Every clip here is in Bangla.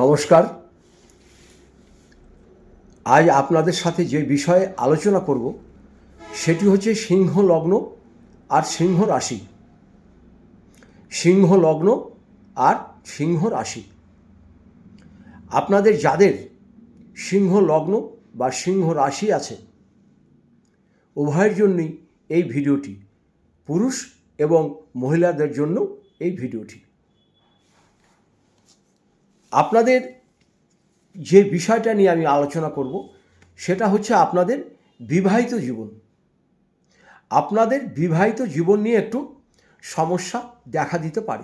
নমস্কার। আজ আপনাদের সাথে যে বিষয়ে আলোচনা করব, সেটি হচ্ছে সিংহ লগ্ন আর সিংহ রাশি। সিংহ লগ্ন আর সিংহ রাশি। আপনাদের যাদের সিংহ লগ্ন বা সিংহ রাশি আছে, উভয়ের জন্যই এই ভিডিওটি, পুরুষ এবং মহিলাদের জন্য এই ভিডিওটি। আপনাদের যে বিষয়টা নিয়ে আমি আলোচনা করব, সেটা হচ্ছে আপনাদের বিবাহিত জীবন। আপনাদের বিবাহিত জীবন নিয়ে একটু সমস্যা দেখা দিতে পারে।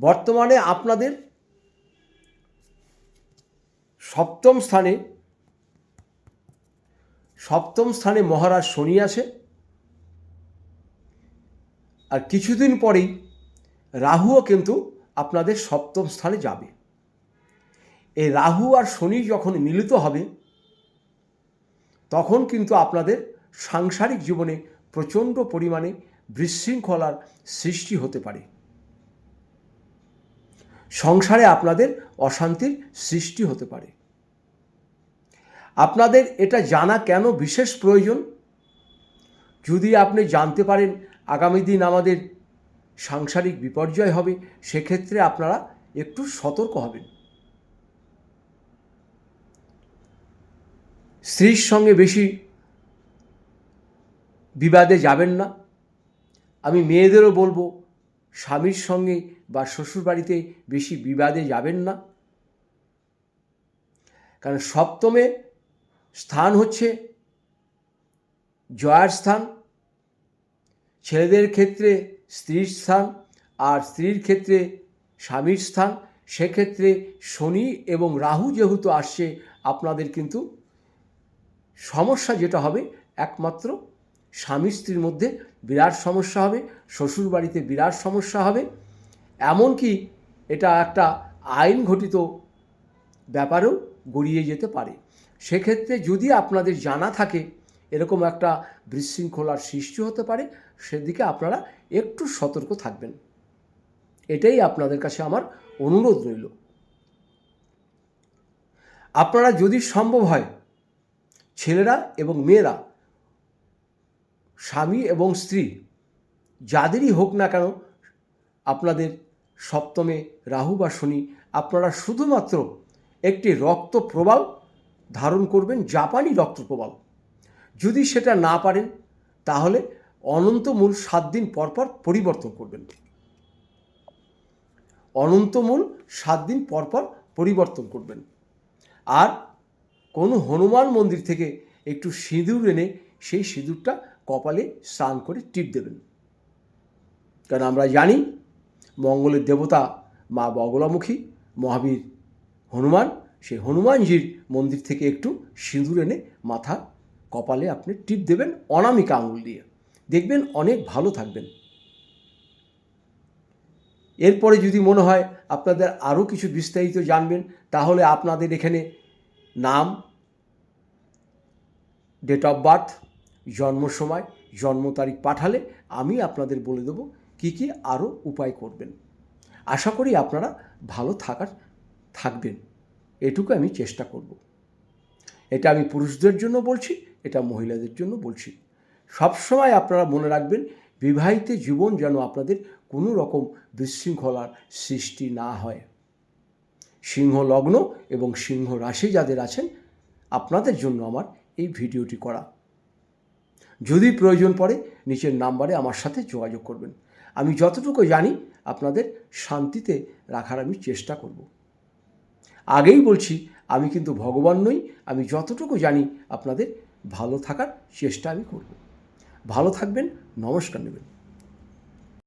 বর্তমানে আপনাদের সপ্তম স্থানে সপ্তম স্থানে মহারাজ শনি আছে। আর কিছুদিন পরেই রাহুও কিন্তু আপনাদের সপ্তম স্থানে যাবে। এই রাহু আর শনি যখন মিলিত হবে, তখন কিন্তু আপনাদের সাংসারিক জীবনে প্রচণ্ড পরিমাণে বিশৃঙ্খলার সৃষ্টি হতে পারে। সংসারে আপনাদের অশান্তির সৃষ্টি হতে পারে। আপনাদের এটা জানা কেন বিশেষ প্রয়োজন? যদি আপনি জানতে পারেন, আগামী দিন আমাদের সাংসারিক বিপর্যয় হবে, সেক্ষেত্রে আপনারা একটু সতর্ক হবেন। স্ত্রীর সঙ্গে বেশি বিবাদে যাবেন না। আমি মেয়েদেরও বলব, স্বামীর সঙ্গে বা শ্বশুরবাড়িতে বেশি বিবাদে যাবেন না। কারণ সপ্তমে স্থান হচ্ছে, জয়ার স্থান। ছেলেদের ক্ষেত্রে স্ত্রীর স্থান আর স্ত্রীর ক্ষেত্রে স্বামীর স্থান, সেক্ষেত্রে শনি এবং রাহু যেহেতু আসছে, আপনাদের কিন্তু সমস্যা যেটা হবে, একমাত্র স্বামী স্ত্রীর মধ্যে বিরাট সমস্যা হবে, শ্বশুর বাড়িতে বিরাট সমস্যা হবে। এমনকি এটা একটা আইন ঘটিত ব্যাপারেও গড়িয়ে যেতে পারে। সেক্ষেত্রে যদি আপনাদের জানা থাকে এরকম একটা বিশৃঙ্খলার সৃষ্টি হতে পারে, সেদিকে আপনারা একটু সতর্ক থাকবেন। এটাই আপনাদের কাছে আমার অনুরোধ রইল। আপনারা যদি সম্ভব হয়, ছেলেরা এবং মেয়েরা, স্বামী এবং স্ত্রী, যাদেরই হোক না কেন, আপনাদের সপ্তমে রাহু বা শনি, আপনারা শুধুমাত্র একটি রক্ত প্রবাল ধারণ করবেন, জাপানি রক্ত প্রবাল। যদি সেটা না পারেন, তাহলে অনন্তমূল সাত দিন পরপর পরিবর্তন করবেন। অনন্তমূল সাত দিন পরপর পরিবর্তন করবেন। আর কোনো হনুমান মন্দির থেকে একটু সিঁদুর এনে সেই সিঁদুরটা কপালে স্নান করে টিপ দেবেন। কারণ আমরা জানি মঙ্গলের দেবতা মা বগলামুখী, মহাবীর হনুমান, সেই হনুমানজির মন্দির থেকে একটু সিঁদুর এনে মাথা কপালে আপনি টিপ দেবেন অনামিকা আঙুল দিয়ে। দেখবেন অনেক ভালো থাকবেন। এরপরে যদি মনে হয় আপনাদের আরও কিছু বিস্তারিত জানবেন, তাহলে আপনাদের এখানে নাম ডেট অফ বার্থ জন্ম সময়, জন্ম তারিখ পাঠালে আমি আপনাদের বলে দেবো কী কী আরও উপায় করবেন। আশা করি আপনারা ভালো থাকার, থাকবেন। এটুকু আমি চেষ্টা করব। এটা আমি পুরুষদের জন্য বলছি এটা মহিলাদের জন্য বলছি। সবসময় আপনারা মনে রাখবেন, বিবাহিত জীবন যেন আপনাদের কোনো রকম বিশৃঙ্খলার সৃষ্টি না হয়। সিংহ লগ্ন এবং সিংহ রাশি যাদের আছেন, আপনাদের জন্য আমার এই ভিডিওটি করা। যদি প্রয়োজন পড়ে, নিচের নাম্বারে আমার সাথে যোগাযোগ করবেন। আমি যতটুকু জানি, আপনাদের শান্তিতে রাখার আমি চেষ্টা করব। আগেই বলছি, আমি কিন্তু ভগবান নই, আমি যতটুকু জানি, আপনাদের ভালো থাকার চেষ্টা আমি করব। ভালো থাকবেন নমস্কার নেবেন।